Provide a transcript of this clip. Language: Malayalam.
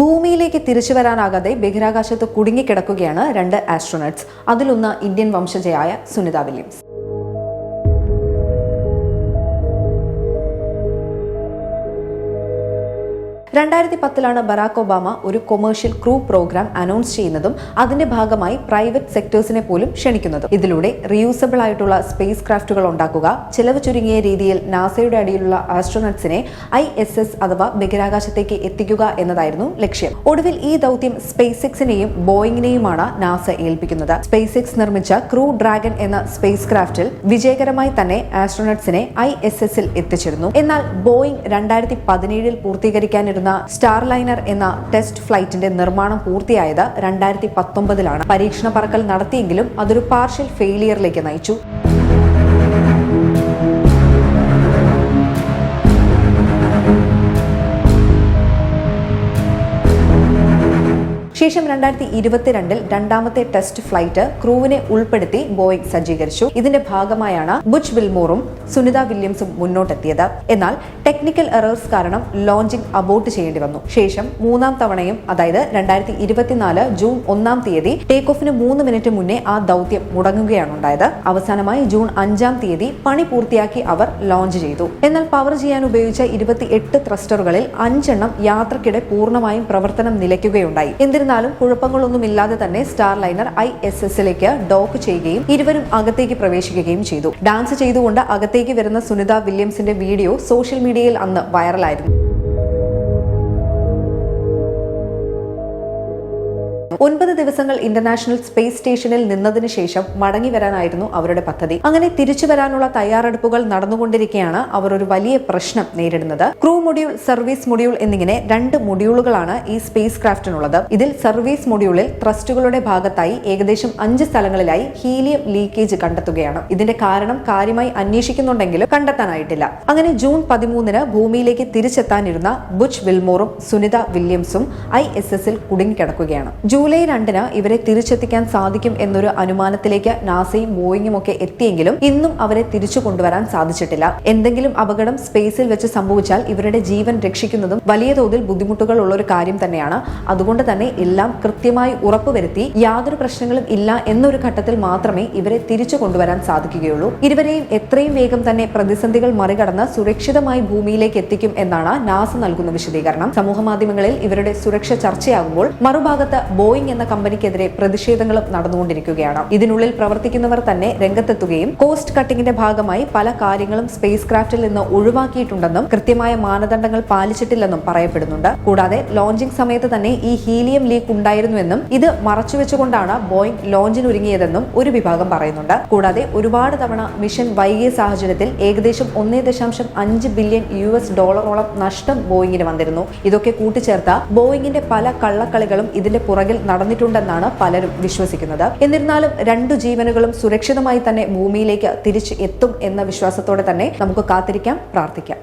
ഭൂമിയിലേക്ക് തിരിച്ചു വരാനാകാതെ ബഹിരാകാശത്ത് കുടുങ്ങിക്കിടക്കുകയാണ് രണ്ട് ആസ്ട്രോണറ്റ്സ് അതിലൊന്ന് ഇന്ത്യൻ വംശജയായ സുനിത വില്യംസ്. രണ്ടായിരത്തി പത്തിലാണ് ബറാക്ക് ഒബാമ ഒരു കൊമേഴ്ഷ്യൽ ക്രൂ പ്രോഗ്രാം അനൗൺസ് ചെയ്യുന്നതും അതിന്റെ ഭാഗമായി പ്രൈവറ്റ് സെക്ടേഴ്സിനെ പോലും ക്ഷണിക്കുന്നതും. ഇതിലൂടെ റിയൂസബിൾ ആയിട്ടുള്ള സ്പേസ് ക്രാഫ്റ്റുകൾ ഉണ്ടാക്കുക ചെലവ് ചുരുങ്ങിയ രീതിയിൽ നാസയുടെ അടിയിലുള്ള ആസ്ട്രോനട്സിനെ ഐ എസ് എസ് അഥവാ ബഹിരാകാശത്തേക്ക് എത്തിക്കുക എന്നതായിരുന്നു ലക്ഷ്യം. ഒടുവിൽ ഈ ദൗത്യം സ്പേസ് എക്സിനെയും ബോയിങ്ങിനെയുമാണ് നാസ ഏൽപ്പിക്കുന്നത്. സ്പേസ് എക്സ് നിർമ്മിച്ച ക്രൂ ഡ്രാഗൺ എന്ന സ്പേസ് ക്രാഫ്റ്റിൽ വിജയകരമായി തന്നെ ആസ്ട്രോനട്സിനെ ഐ എസ് എസിൽ എത്തിച്ചിരുന്നു. എന്നാൽ ബോയിങ് രണ്ടായിരത്തി പതിനേഴിൽ പൂർത്തീകരിക്കാനിരുന്ന സ്റ്റാർ ലൈനർ എന്ന ടെസ്റ്റ് ഫ്ലൈറ്റിന്റെ നിർമ്മാണം പൂർത്തിയായത് രണ്ടായിരത്തി പത്തൊമ്പതിലാണ്. പരീക്ഷണ പറക്കൽ നടത്തിയെങ്കിലും അതൊരു പാർഷ്യൽ ഫെയിലിയറിലേക്ക് നയിച്ചു. ശേഷം രണ്ടായിരത്തി ഇരുപത്തിരണ്ടിൽ രണ്ടാമത്തെ ടെസ്റ്റ് ഫ്ലൈറ്റ് ക്രൂവിനെ ഉൾപ്പെടുത്തി ബോയിങ് സജ്ജീകരിച്ചു. ഇതിന്റെ ഭാഗമായാണ് ബുച്ച് വിൽമോറും സുനിത വില്യംസും മുന്നോട്ടെത്തിയത്. എന്നാൽ ടെക്നിക്കൽ എറേഴ്സ് കാരണം ലോഞ്ചിങ് അബോർട്ട് ചെയ്യേണ്ടി വന്നു. ശേഷം മൂന്നാം തവണയും അതായത് രണ്ടായിരത്തി ഇരുപത്തിനാല് ജൂൺ ഒന്നാം തീയതി ടേക്ക് ഓഫിന് മൂന്ന് മിനിറ്റ് മുന്നേ ആ ദൗത്യം മുടങ്ങുകയാണ് ഉണ്ടായത്. അവസാനമായി ജൂൺ അഞ്ചാം തീയതി പണി പൂർത്തിയാക്കി അവർ ലോഞ്ച് ചെയ്തു. എന്നാൽ പവർ ചെയ്യാൻ ഉപയോഗിച്ച ഇരുപത്തി എട്ട് ത്രസ്റ്ററുകളിൽ അഞ്ചെണ്ണം യാത്രക്കിടെ പൂർണമായും പ്രവർത്തനം നിലയ്ക്കുകയുണ്ടായി. എന്നിരുന്നാലും കുഴപ്പങ്ങളൊന്നുമില്ലാതെ തന്നെ സ്റ്റാർ ലൈനർ ഐ എസ് എസിലേക്ക് ഡോക്ക് ചെയ്യുകയും ഇരുവരും അകത്തേക്ക് പ്രവേശിക്കുകയും ചെയ്തു. ഡാൻസ് ചെയ്തുകൊണ്ട് അകത്തേക്ക് വരുന്ന സുനിത വില്യംസിന്റെ വീഡിയോ സോഷ്യൽ മീഡിയയിൽ അന്ന് വൈറലായിരുന്നു. ഒൻപത് ദിവസങ്ങൾ ഇന്റർനാഷണൽ സ്പേസ് സ്റ്റേഷനിൽ നിന്നതിന് ശേഷം മടങ്ങി വരാനായിരുന്നു അവരുടെ പദ്ധതി. അങ്ങനെ തിരിച്ചു വരാനുള്ള തയ്യാറെടുപ്പുകൾ നടന്നുകൊണ്ടിരിക്കെയാണ് അവർ ഒരു വലിയ പ്രശ്നം നേരിടുന്നത്. ക്രൂ മൊഡ്യൂൾ സർവീസ് മൊഡ്യൂൾ എന്നിങ്ങനെ രണ്ട് മൊഡ്യൂളുകളാണ് ഈ സ്പേസ് ക്രാഫ്റ്റിനുള്ളത് ഇതിൽ സർവീസ് മൊഡ്യൂളിൽ ത്രസ്റ്റുകളുടെ ഭാഗത്തായി ഏകദേശം അഞ്ച് സ്ഥലങ്ങളിലായി ഹീലിയം ലീക്കേജ് കണ്ടെത്തുകയാണ്. ഇതിന്റെ കാരണം കാര്യമായി അന്വേഷിക്കുന്നുണ്ടെങ്കിലും കണ്ടെത്താനായിട്ടില്ല. അങ്ങനെ ജൂൺ പതിമൂന്നിന് ഭൂമിയിലേക്ക് തിരിച്ചെത്താനിരുന്ന ബുച്ച് വിൽമോറും സുനിത വില്യംസും ഐ എസ് എസിൽ കുടുങ്ങിക്കിടക്കുകയാണ്. ജൂലൈ രണ്ടിന് ഇവരെ തിരിച്ചെത്തിക്കാൻ സാധിക്കും എന്നൊരു അനുമാനത്തിലേക്ക് നാസയും ബോയിങ്ങും ഒക്കെ എത്തിയെങ്കിലും ഇന്നും അവരെ തിരിച്ചു കൊണ്ടുവരാൻ സാധിച്ചിട്ടില്ല. എന്തെങ്കിലും അപകടം സ്പേസിൽ വെച്ച് സംഭവിച്ചാൽ ഇവരുടെ ജീവൻ രക്ഷിക്കുന്നതും വലിയ തോതിൽ ബുദ്ധിമുട്ടുകൾ ഉള്ള ഒരു കാര്യം തന്നെയാണ്. അതുകൊണ്ട് തന്നെ എല്ലാം കൃത്യമായി ഉറപ്പുവരുത്തി യാതൊരു പ്രശ്നങ്ങളും ഇല്ല എന്നൊരു ഘട്ടത്തിൽ മാത്രമേ ഇവരെ തിരിച്ചു കൊണ്ടുവരാൻ സാധിക്കുകയുള്ളൂ. ഇരുവരെയും എത്രയും വേഗം തന്നെ പ്രതിസന്ധികൾ മറികടന്ന് സുരക്ഷിതമായി ഭൂമിയിലേക്ക് എത്തിക്കും എന്നാണ് നാസ നൽകുന്ന വിശദീകരണം. സമൂഹ മാധ്യമങ്ങളിൽ ഇവരുടെ സുരക്ഷ ചർച്ചയാകുമ്പോൾ മറുഭാഗത്ത് ബോയിങ് എന്ന കമ്പനിക്കെതിരെ പ്രതിഷേധങ്ങളും നടന്നുകൊണ്ടിരിക്കുകയാണ്. ഇതിനുള്ളിൽ പ്രവർത്തിക്കുന്നവർ തന്നെ രംഗത്തെത്തുകയും കോസ്റ്റ് കട്ടിങ്ങിന്റെ ഭാഗമായി പല കാര്യങ്ങളും സ്പേസ് ക്രാഫ്റ്റിൽ നിന്ന് ഒഴിവാക്കിയിട്ടുണ്ടെന്നും കൃത്യമായ മാനദണ്ഡങ്ങൾ പാലിച്ചിട്ടില്ലെന്നും പറയപ്പെടുന്നുണ്ട്. കൂടാതെ ലോഞ്ചിംഗ് സമയത്ത് തന്നെ ഈ ഹീലിയം ലീക്ക് ഉണ്ടായിരുന്നുവെന്നും ഇത് മറച്ചുവെച്ചുകൊണ്ടാണ് ബോയിങ് ലോഞ്ചിനൊരുങ്ങിയതെന്നും ഒരു വിഭാഗം പറയുന്നുണ്ട്. കൂടാതെ ഒരുപാട് തവണ മിഷൻ വൈകിയ സാഹചര്യത്തിൽ ഏകദേശം ഒന്നേ ദശാംശം അഞ്ച് ബില്യൺ യു എസ് ഡോളറോളം നഷ്ടം ബോയിങ്ങിന് വന്നിരുന്നു. ഇതൊക്കെ കൂട്ടിച്ചേർത്ത ബോയിങ്ങിന്റെ പല കള്ളക്കളികളും ഇതിന്റെ പുറകിൽ നടന്നിട്ടുണ്ടെന്നാണ് പലരും വിശ്വസിക്കുന്നത്. എന്നിരുന്നാലും രണ്ടു ജീവനുകളും സുരക്ഷിതമായി തന്നെ ഭൂമിയിലേക്ക് തിരിച്ചു എത്തും എന്ന വിശ്വാസത്തോടെ തന്നെ നമുക്ക് കാത്തിരിക്കാം പ്രാർത്ഥിക്കാം.